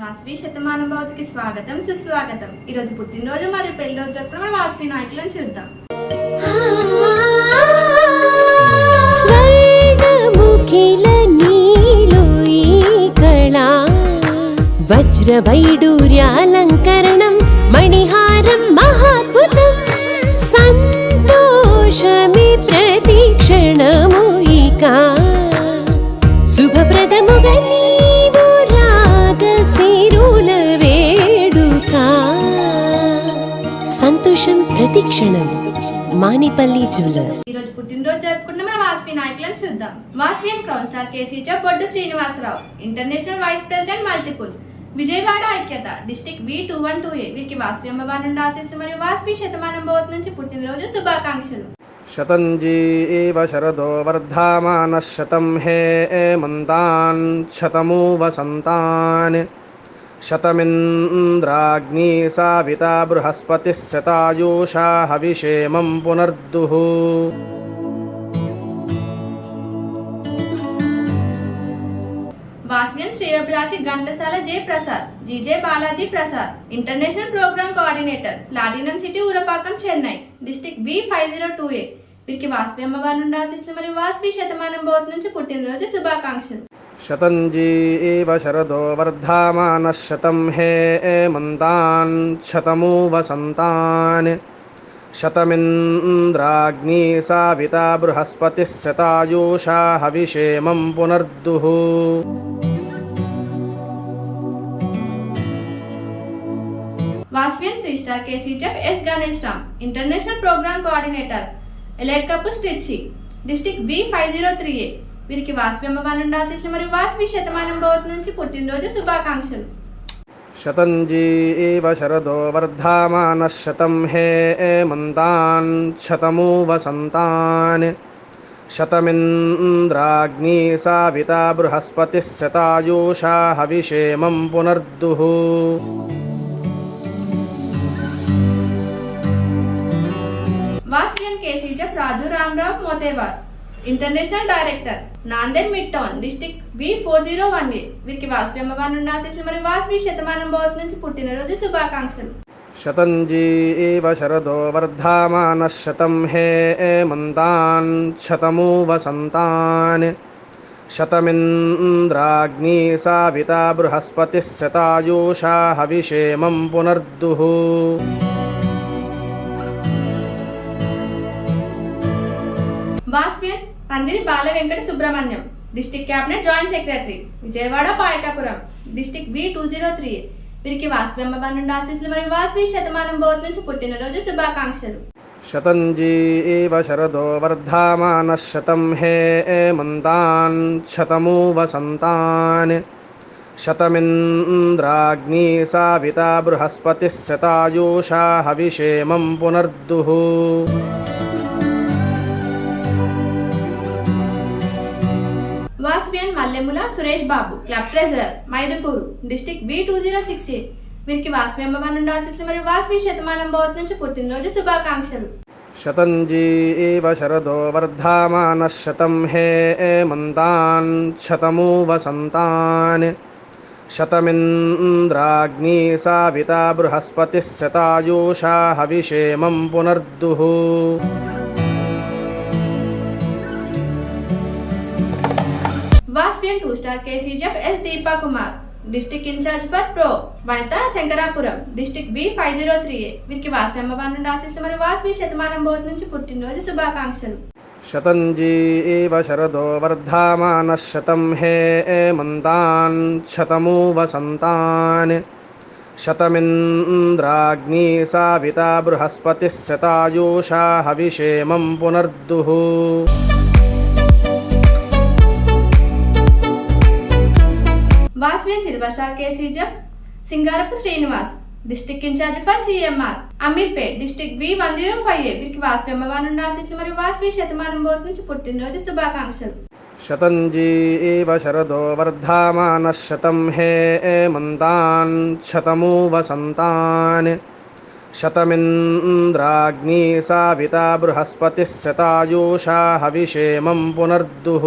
వాసవి శతమాన భవతికి స్వాగతం సుస్వాగతం. ఈరోజు పుట్టినరోజు మరియు పెళ్ళిరోజు జరుపుకున్న వాసవి నాయకులను చూద్దాం. స్వర్గముఖిల నీలో వజ్రవైడూర్యాలంకరణం మణిహారం మహాద్భుతం సంతోషమి ప్రతిక్షణము ఇక. శుభప్రదముగా సంతోషం ప్రతిక్షణం మానేపల్లి జ్యువెలర్స్ ఈ రోజు పుట్టినరోజు జరుపుకున్న మన వాస్వి నాయకులను చూద్దాం. Vasavian crown star కేసీజో Boddu Srinivasarao international vice president multiple Vijayawada ఐక్యత district V two one two A వీరికి వాస్వి అమ్మవారి నుండి ఆశీస్సులు మరియు వాస్వి శతమానం భవత్ నుంచి పుట్టినరోజు శుభాకాంక్షలు. శతంజీ ఏవ శరదో వర్ధమాన శతం హే మంతాన్ శతమూ వసంతాన్ शतमिन्द्राग्नी साविता बृहस्पतिः शतायुषा हविषेमं पुनर्दुः వాసవియన్ శ్రేయోభిలాషి Ghantasala J Prasad G J Balaji Prasad international programme coordinator platinum city Urapakkam Chennai district B five zero two A వీరికి వాస్పి అమ్మవారి నుండి ఆశిస్తున్న మరియు వాస్పి శతమానం బోత్ నుంచి పుట్టినరోజు శుభాకాంక్షలు. శతంజీ శరదో వర్ధమాన శతం హే మంతాన్ శతమూ వసంతాన్ శతమింద్రాగ్ని సావిత బృహస్పతి శతాయూషా హవిషేమం పునర్దుః. Three star K C G F S Ganesh Ram international programme coordinator. Elite cup స్టిచ్చి district B five zero three A. వీరికి వాసవి అమ్మవారి నుండి ఆశీస్సులు మరియు వాసవి శతమానం భవత్ నుంచి పుట్టినరోజు శుభాకాంక్షలు. శతంజీ శరదో వర్ధమాన శతం హే మంతాన్ శతమూ వసంతాన్ శతమింద్రాగ్ని సావిత బృహస్పతి శతాయూషా హవిషేమం పునర్దుః. Raju Ramarao Motewar international director. Nanded mid town district B four zero one A. వీరికి వాసవి అమ్మవారి నుండి ఆశీస్సులు మరియు వాసవి శతమానం భవత్ నుంచి పుట్టినరోజు శుభాకాంక్షలు. శతంజీ ఇవ శరదో వర్ధమాన శతం హే మంతాన్ శతమూ వసంతాన్ శతమింద్రాగ్ని సావిత బృహస్పతి శతాయూషా హవిషేమం పునర్దుః. Vasavian Pandiri Bala Venkata Subrahmanyam. District cabinet joint secretary Vijayawada Payakapuram. District B two zero three. వీరికి వాస్వి అమ్మబాన్ నుండి ఆశీస్సులు మరియు వాస్వి శతమానం బోధ నుంచి పుట్టినరోజు శుభాకాంక్షలు. శతంజీ ఏవ శరదో వర్ధమాన శతం హే మంతాన్ శతమూ వసంతాన్ శతమింద్రాగ్ని సావిత బృహస్పతి శతాయూషా హవిషేమం పునర్దుః. Mallemula Suresh Babu club treasurer Mydukur district B two zero six eight వీరికి వాస్వి అమ్మవారి నుండి ఆశిస్తులు మరియు వాస్వి శతమానం భవత్ నుంచి పుట్టినరోజు శుభాకాంక్షలు. శతంజీ ఇవ శరదో వర్ధమాన శతం హే మంతాన్ శతమూ వసంతాన్ శతమింద్రాగ్ని సావిత బృహస్పతి శతాయూషా హవిషేమం పునర్దుః. Vasavian two star K C G F S Deepa Kumar district incharge for pro Vanitha Sankarapuram district B five zero three A వీరికి వాస్వి అమ్మవారి నుండి ఆశీస్సులు మరియు వాస్వి శతమానం భోజనం నుంచి పుట్టినరోజు శుభాకాంక్షలు శతంజీ ఏవ శరదో వర్ధమాన శతం హే మంతాన్ శతమూ వసంతాన్ శతమింద్రాగ్ని సావిత బృహస్పతి శతాయూషా హవిషేమం పునర్దుః వాస్వే silver star K C G F Singarapu Srinivas district incharge for CMR Ameerpet district B one zero five A వీరికి వాస్వి అమ్మవారి నుండి ఆశీస్సులు మరియు వాస్వి శతమానం బోత్ నుంచి పుట్టినరోజు శుభాకాంక్షలు శతంజీ ఇవ శరదో వర్ధమాన శతం హే మంతాన్ శతమూ వసంతాన్ శతమింద్రాగ్ని సావిత బృహస్పతి శతాయూషా హవిషేమం పునర్దుః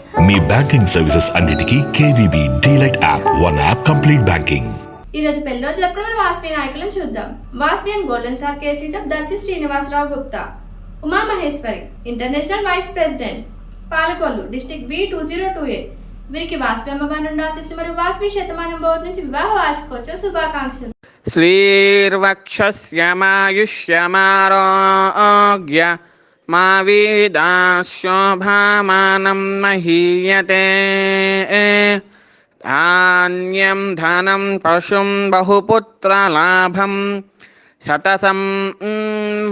మీ బ్యాంకింగ్ సర్వీసెస్ అన్నిటికీ KVB DLite app one app complete banking. ఈ రోజు పెళ్ళిలో జరుపుకున్న వాస్వి నాయకులను చూద్దాం. Vasavian golden star KC chief Darsi Srinivasarao Gupta. Uma Maheshwari international vice president. Palakollu district B two zero two eight వీరికి వాస్వి అమ్మవారి నుండి ఆశిస్తులు మరియు వాస్వి శతమానం బోధ నుంచి వివాహ వార్షికోత్సవ శుభాకాంక్షలు. శ్రీర్వక్షస్యమాయుష్యమారోగ్య మా వీదాశోభామానం మహీయతే ధాన్యం ధనం పశుం బహుపుత్రలాభం శతసం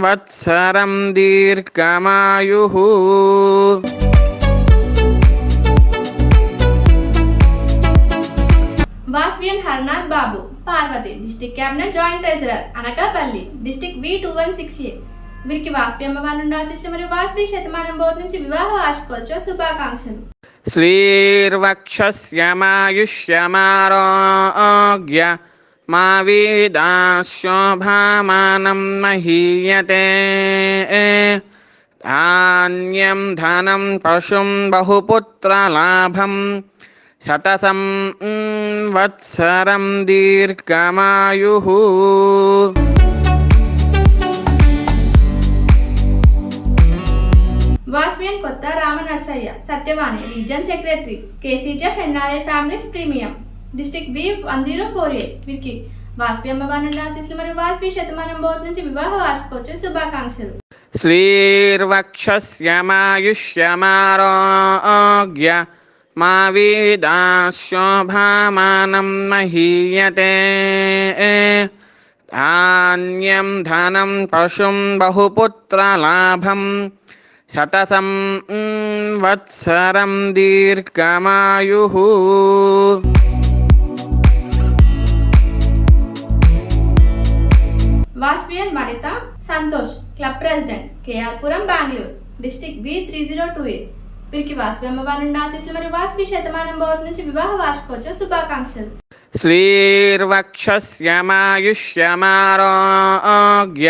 వత్సరం దీర్ఘమాయు Vasavian Harnath Babu Parvathi district cabinet joint treasurer Anakapalli district V two one six A వీరికి వాస్వి అమ్మవారి నుండి ఆశిస్తులు మరియు వాస్వి శతమానం బోధ నుంచి వివాహ వార్షికోత్సవ శుభాకాంక్షలు. శ్రీర్వక్షస్యమాయుష్యమారోగ్య మా వీదాశోభామానం మహీయతే. ధాన్యం ధనం పశుం బహుపుత్రలాభం శతసం వత్సరం దీర్ఘమాయు. Vasavian Kotha Rama Narsaiah Satyavani region secretary K C G F NRI families premium district B one zero four A వీరికి వాస్వి అమ్మవారి నుండి ఆశీస్సులు మరియు వాస్వి శతమానం బోధ నుంచి వివాహ వార్షికోత్సవ శుభాకాంక్షలు శ్రీర్వక్షస్యమాయుష్యమారోగ్య మా వీదాశోభామానం మహీయతే ధాన్యం ధనం పశుం బహుపుత్రలాభం శతసం వత్సరం దీర్ఘమాయు. Vasavian Vanitha Santosh club president KR Puram Bengaluru district B three zero two A. వీరికి వాస్వి అమ్మవారి నుండి ఆశీస్సులు మరియు వాస్వి శతమానం బోధ నుంచి వివాహ వార్షికోత్సవ శుభాకాంక్షలు. శ్రీర్వక్షస్యమాయుష్యమారోగ్య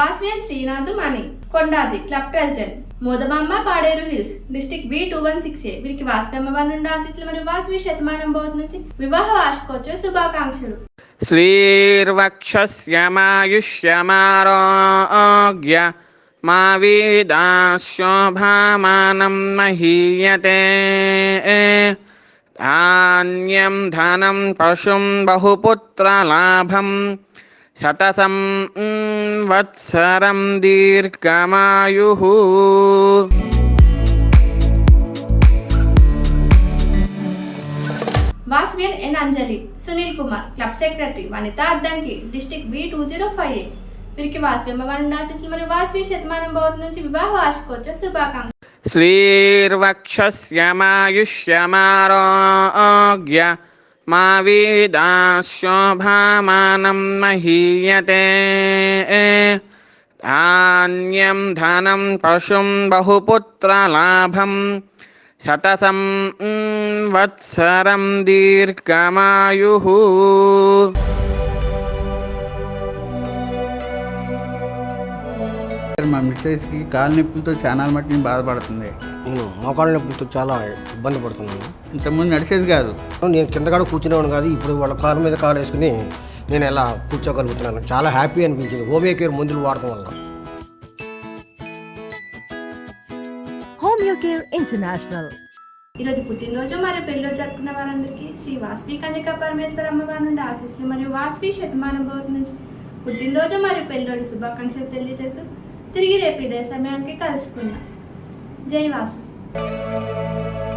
Vasavian Srinath Mani Kondaji club president. Modamamba Paderu hills district B two one six A. వీరికి వాస్వి అమ్మవారి నుండి ఆశీస్సులు మరియు వాస్వి శతమానం బోధ నుంచి వివాహ వార్షికోత్సవ శుభాకాంక్షలు. శ్రీర్వక్షస్యమాయుష్యమారోగ్య మా వీదాశోభామానం మహీయతే. ధాన్యం ధనం పశుం బహుపుత్రలాభం శతసం వత్సరం దీర్ఘమాయు. Vasavian N Anjali Sunil Kumar club secretary Vanitha Addanki district B two zero five A. వీరికి వాస్వి అమ్మవారి ఆశీస్సులు మరియు వాస్వి శతమానం బోధ నుంచి వివాహ వార్షికోత్సవ శుభాకాంక్షలు. శ్రీర్వక్షస్యమాయుష్యమారోగ్య మా వీదాశోభామానం మహీయతే ధాన్యం ధనం పశుం బహుపుత్రలాభం శతసం వత్సరం దీర్ఘమాయు మా మిస్సెస్కి కాలు నొప్పులతో చాలా మట్టిని బాధపడుతుంది. నేను మోకాళ్ళ నొప్పులతో చాలా ఇబ్బంది పడుతున్నాను. ఇంతకుముందు నడిచేది కాదు. నేను కింద కూడా కూర్చునేవాడు కాదు ఇప్పుడు వాళ్ళ కాలు మీద కాలు వేసుకుని నేను ఎలా కూర్చోగలుగుతున్నాను. చాలా హ్యాపీ అనిపించింది. హోమియో కేర్ మందులు వాడటం వల్ల. Homeo Healthcare International. ఈరోజు పుట్టినరోజు మరియు పెళ్ళిరోజు జరుపుకున్న వారందరికీ శ్రీ వాస్వి కన్యక పరమేశ్వర అమ్మవారి నుండి ఆశీస్సులు మరియు వాస్వి శతమానం భవతి నుంచి పుట్టినరోజు మరియు పెళ్ళిరోజు శుభాకాంక్షలు తెలియజేస్తూ తిరిగి రేపు ఇదే సమయానికి ジェイワース。